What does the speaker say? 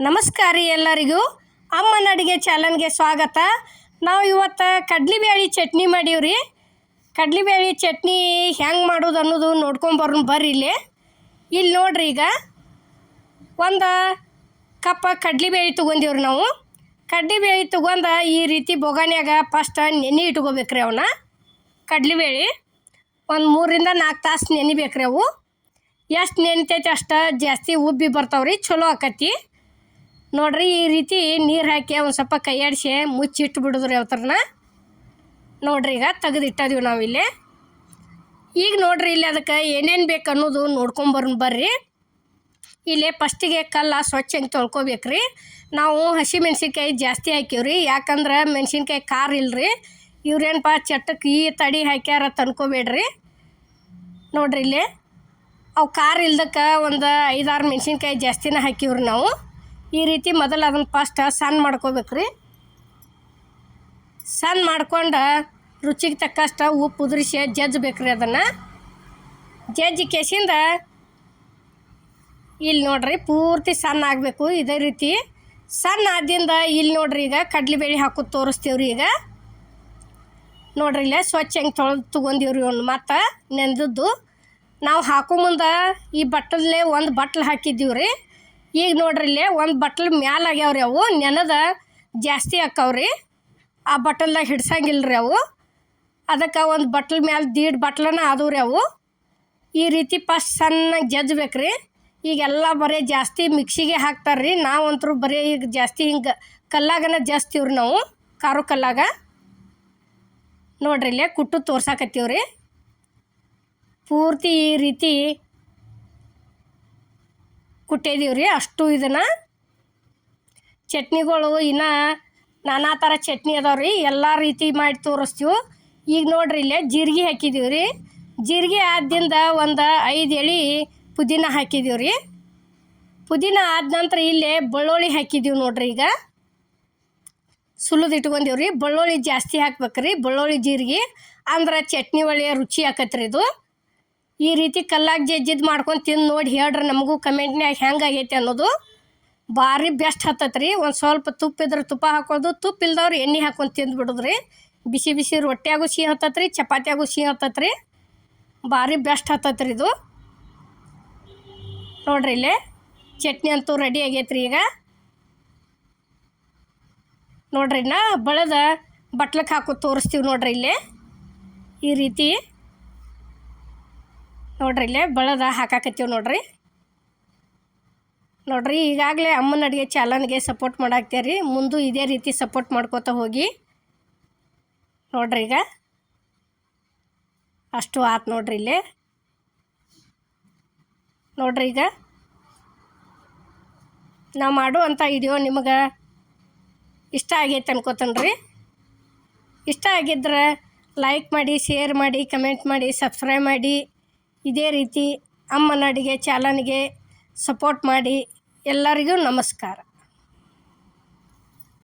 ನಮಸ್ಕಾರ ಎಲ್ಲರಿಗೂ. ಅಮ್ಮನ ಅಡುಗೆ ಚಾನಲ್ಗೆ ಸ್ವಾಗತ. ನಾವು ಇವತ್ತು ಕಡ್ಲಿಬೇಳೆ ಚಟ್ನಿ ಮಾಡೀವ್ರಿ. ಕಡ್ಲಿಬೇಳೆ ಚಟ್ನಿ ಹೆಂಗೆ ಮಾಡೋದು ಅನ್ನೋದು ನೋಡ್ಕೊಂಬರ್ ಬರ್ರಿ ಇಲ್ಲಿ. ಇಲ್ಲಿ ನೋಡ್ರಿ ಈಗ ಒಂದು ಕಪ್ಪ ಕಡ್ಲಿಬೇಳೆ ತೊಗೊಂದೀವ್ರಿ ನಾವು. ಕಡ್ಲಿಬೇಳೆ ತೊಗೊಂಡ ಈ ರೀತಿ ಬೊಗಾನ್ಯಾಗ ಫಸ್ಟ್ ನೆನೆ ಇಟ್ಕೋಬೇಕ್ರಿ ಅವನ್ನ ಕಡ್ಲಿಬೇಳೆ ಒಂದು ಮೂರಿಂದ ನಾಲ್ಕು ತಾಸು ನೆನಿಬೇಕ್ರಿ ಅವು. ಎಷ್ಟು ನೆನಿತೈತೆ ಅಷ್ಟು ಜಾಸ್ತಿ ಉಬ್ಬಿ ಬರ್ತಾವ್ರಿ, ಚಲೋ ಆಕತಿ. ನೋಡ್ರಿ ಈ ರೀತಿ ನೀರು ಹಾಕಿ ಒಂದು ಸ್ವಲ್ಪ ಕೈಯಾಡಿಸಿ ಮುಚ್ಚಿಟ್ಟು ಬಿಡುದ್ರಿ ಅವತ್ರನ. ನೋಡ್ರಿ ಈಗ ತೆಗೆದಿಟ್ಟದೀವಿ ನಾವಿಲ್ಲಿ ಈಗ ನೋಡ್ರಿ ಇಲ್ಲಿ ಅದಕ್ಕೆ ಏನೇನು ಬೇಕು ಅನ್ನೋದು ನೋಡ್ಕೊಂಬರ್ ಬರ್ರಿ. ಇಲ್ಲಿ ಫಸ್ಟಿಗೆ ಕಲ್ಲ ಸ್ವಚ್ಛ ತೊಳ್ಕೊಬೇಕು ರೀ ನಾವು ಹಸಿ ಮೆಣಸಿನ್ಕಾಯಿ ಜಾಸ್ತಿ ಹಾಕೀವ್ರಿ. ಯಾಕಂದ್ರೆ ಮೆಣಸಿನ್ಕಾಯಿ ಖಾರ ಇಲ್ರಿ. ಇವ್ರೇನಪ್ಪ ಚಟ್ಟಕ್ಕೆ ಈ ತಡಿ ಹಾಕ್ಯಾರ ತಂದ್ಕೋಬೇಡ್ರಿ ನೋಡ್ರಿ ಇಲ್ಲಿ. ಅವು ಖಾರ ಇಲ್ದಕ್ಕೆ ಒಂದು ಐದಾರು ಮೆಣಸಿನ್ಕಾಯಿ ಜಾಸ್ತಿನ ಹಾಕಿವ್ರಿ ನಾವು. ಈ ರೀತಿ ಮೊದಲು ಅದನ್ನು ಫಸ್ಟ್ ಸಣ್ಣ ಮಾಡ್ಕೋಬೇಕ್ರಿ. ಸಣ್ಣ ಮಾಡ್ಕೊಂಡು ರುಚಿಗೆ ತಕ್ಕಷ್ಟು ಉಪ್ಪು ಉದುರಿಸಿ ರೀ ಅದನ್ನು. ಜಜ್ಜಿ ಕೆಸಿಂದ ಇಲ್ಲಿ ನೋಡ್ರಿ ಪೂರ್ತಿ ಸಣ್ಣ ಆಗಬೇಕು. ಇದೇ ರೀತಿ ಸಣ್ಣ ಆದಿಂದ ಇಲ್ಲಿ ನೋಡ್ರಿ ಈಗ ಕಡ್ಲೆಬೇಳೆ ಹಾಕೋದು ತೋರಿಸ್ತೀವ್ರಿ ಈಗ. ನೋಡ್ರಿ ಇಲ್ಲೇ ಸ್ವಚ್ಛ ಹೆಂಗೆ ತೊಳೆದು ತೊಗೊಂಡಿವ್ರಿ ಒಂದು ಮತ್ತು ನೆಂದದ್ದು. ನಾವು ಹಾಕೋ ಮುಂದೆ ಈ ಬಟ್ಟಲೇ ಒಂದು ಬಟ್ಲು ಹಾಕಿದ್ದೀವಿ ರೀ ಈಗ ನೋಡ್ರಿ ಇಲ್ಲೇ ಒಂದು ಬಟ್ಲು ಮ್ಯಾಲ ಆಗ್ಯಾವ್ರಿ ಅವು, ನೆನದ ಜಾಸ್ತಿ ಆಕ್ಕವ್ರಿ ಆ ಬಟ್ಟಲ್ದಾಗ ಹಿಡ್ಸಂಗಿಲ್ಲ ರೀ ಅವು. ಅದಕ್ಕೆ ಒಂದು ಬಟ್ಲ್ ಮ್ಯಾಲೆ ದೀಡ್ ಬಟ್ಲನ ಆದವು ರೀ ಅವು. ಈ ರೀತಿ ಫಸ್ಟ್ ಸಣ್ಣಗೆ ಜಜ್ಬೇಕು ರೀ ಈಗೆಲ್ಲ ಬರೀ ಜಾಸ್ತಿ ಮಿಕ್ಸಿಗೆ ಹಾಕ್ತಾರೆ ರೀ ನಾವಂತರೂ ಬರೀ ಈಗ ಜಾಸ್ತಿ ಹಿಂಗೆ ಕಲ್ಲಾಗನ ಜಸ್ತೀವ್ರಿ ನಾವು, ಕಾರು ಕಲ್ಲಾಗ. ನೋಡ್ರಿ ಇಲ್ಲೇ ಕುಟ್ಟು ತೋರ್ಸಾಕತ್ತೀವಿ ರೀ ಪೂರ್ತಿ ಈ ರೀತಿ ಕುಟ್ಟಿದೀವಿ ರೀ ಅಷ್ಟು ಇದನ್ನು. ಚಟ್ನಿಗಳು ಇನ್ನು ನಾನಾ ಥರ ಚಟ್ನಿ ಅದಾವೆ ರೀ ಎಲ್ಲ ರೀತಿ ಮಾಡಿ ತೋರಿಸ್ತೀವಿ. ಈಗ ನೋಡ್ರಿ ಇಲ್ಲೇ ಜೀರಿಗೆ ಹಾಕಿದ್ದೀವಿ ರೀ ಜೀರಿಗೆ ಆದ್ದಿಂದ ಒಂದು ಐದು ಎಳೆ ಪುದೀನ ಹಾಕಿದ್ದೀವಿ ರೀ ಪುದೀನ ಆದ ನಂತರ ಇಲ್ಲೇ ಬೆಳ್ಳುಳ್ಳಿ ಹಾಕಿದ್ದೀವಿ ನೋಡ್ರಿ ಈಗ. ಸುಲಿದು ಇಟ್ಕೊಂಡಿವ್ರಿ, ಬೆಳ್ಳುಳ್ಳಿ ಜಾಸ್ತಿ ಹಾಕ್ಬೇಕ್ರಿ, ಬೆಳ್ಳುಳ್ಳಿ ಜೀರಿಗೆ. ಅಂದ್ರೆ ಚಟ್ನಿ ಒಳ್ಳೆಯ ರುಚಿ ಹಾಕತ್ರಿ ಇದು. ಈ ರೀತಿ ಕಲ್ಲಾಗಿ ಜಜ್ಜಿದ್ ಮಾಡ್ಕೊಂಡು ತಿಂದು ನೋಡಿ ಹೇಳ್ರಿ ನಮಗೂ ಕಮೆಂಟ್ನ್ಯಾಗ ಹೆಂಗೆ ಆಗೈತೆ ಅನ್ನೋದು. ಭಾರಿ ಬೆಸ್ಟ್ ಹತ್ತತ್ರಿ. ಒಂದು ಸ್ವಲ್ಪ ತುಪ್ಪ ಇದ್ರೆ ತುಪ್ಪ ಹಾಕೋದು ತುಪ್ಪ ಇಲ್ದವ್ರು ಎಣ್ಣೆ ಹಾಕೊಂಡು ತಿಂದು ಬಿಡೋದ್ರಿ. ಬಿಸಿ ಬಿಸಿ ರೊಟ್ಟಿಯಾಗೂ ಸಿಹಿ ಹತ್ತತ್ರಿ, ಚಪಾತಿಯಾಗೂ ಸಿಹಿ ಹತ್ತತ್ರಿ. ಭಾರಿ ಬೆಸ್ಟ್ ಹತ್ತತ್ರಿ ಇದು. ನೋಡ್ರಿ ಇಲ್ಲೇ ಚಟ್ನಿ ಅಂತೂ ರೆಡಿ ಆಗೈತ್ರಿ ಈಗ. ನೋಡ್ರಿ ನಾ ಬಳದ ಬಟ್ಲಕ್ಕೆ ಹಾಕೋ ತೋರಿಸ್ತೀವಿ ನೋಡ್ರಿ ಇಲ್ಲೇ. ಈ ರೀತಿ ನೋಡ್ರಿ ಇಲ್ಲೇ ಬಳದ ಹಾಕಾಕತ್ತೀವಿ ನೋಡ್ರಿ. ನೋಡ್ರಿ ಈಗಾಗಲೇ ಅಮ್ಮನ ಅಡುಗೆ ಚಾಲನ್ಗೆ ಸಪೋರ್ಟ್ ಮಾಡಾಕ್ತೀರಿ ಮುಂದೂ ಇದೇ ರೀತಿ ಸಪೋರ್ಟ್ ಮಾಡ್ಕೋತ ಹೋಗಿ. ನೋಡ್ರಿ ಈಗ. ಅಷ್ಟು ಆತು ನೋಡ್ರಿ ಇಲ್ಲೇ. ನೋಡ್ರಿ ಈಗ. ನಾವು ಮಾಡುವಂಥ ವಿಡಿಯೋ ನಿಮಗೆ ಇಷ್ಟ ಆಗೈತೆ ಅನ್ಕೋತನ್ರಿ. ಇಷ್ಟ ಆಗಿದ್ರೆ ಲೈಕ್ ಮಾಡಿ ಶೇರ್ ಮಾಡಿ ಕಮೆಂಟ್ ಮಾಡಿ ಸಬ್ಸ್ಕ್ರೈಬ್ ಮಾಡಿ. ಇದೇ ರೀತಿ ಅಮ್ಮನ ಅಡುಗೆ ಚಾಲನ್ಗೆ ಸಪೋರ್ಟ್ ಮಾಡಿ ಎಲ್ಲರಿಗೂ ನಮಸ್ಕಾರ.